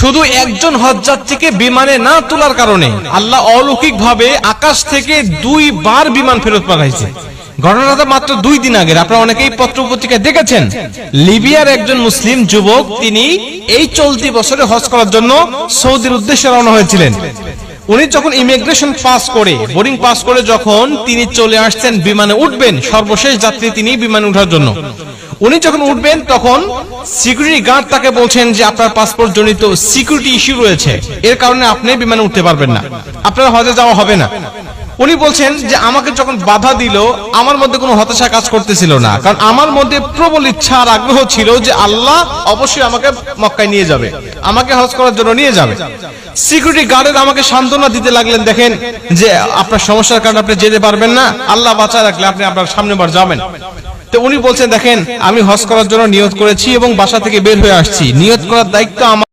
শুধু একজন হজযাত্রীকে বিমানে না তোলার কারণে আল্লাহ অলৌকিক ভাবে আকাশ থেকে দুইবার বিমান ফেরত পাঠাইছে। ঘটনাটা মাত্র দুই দিন আগের। আপনারা অনেকেই পত্র পত্রিকায় দেখেছেন। লিবিয়ার একজন মুসলিম যুবক, তিনি এই চলতি বছরে হজ করার জন্য সৌদির উদ্দেশ্যে রওনা হয়েছিলেন। উনি যখন ইমিগ্রেশন পাস করে, বোর্ডিং পাস করে যখন তিনি চলে আসছেন, বিমানে উঠবেন, সর্বশেষ যাত্রী তিনি বিমানে ওঠার জন্য। উনি যখন উঠবেন, তখন সিকিউরিটি গার্ড তাকে বলছেন যে আপনার পাসপোর্ট জনিত সিকিউরিটি ইস্যু রয়েছে। এর কারণে আপনি বিমানে উঠতে পারবেন না। আপনার হজে যাওয়া হবে না। উনি বলছেন যে আমাকে যখন বাধা দিল, আমার মধ্যে কোনো হতাশা কাজ করতেছিল না। কারণ আমার মধ্যে প্রবল ইচ্ছা আর আগ্রহ ছিল যে আল্লাহ অবশ্যই আমাকে মক্কায় নিয়ে যাবে। আমাকে হজ করার জন্য নিয়ে যাবে। সিকিউরিটি গার্ডের আমাকে সান্ত্বনা দিতে লাগলেন, দেখেন, যে আপনার সমস্যার কারণে আপনি যেতে পারবেন না। আল্লাহ বাঁচা রাখলে আপনি আপনার সামনে বার যাবেন। তো উনি বলছেন, দেখেন, আমি হজ করার জন্য নিয়ত করেছি এবং বাসা থেকে বের হয়ে আসছি। নিয়ত করার দায়িত্ব আমার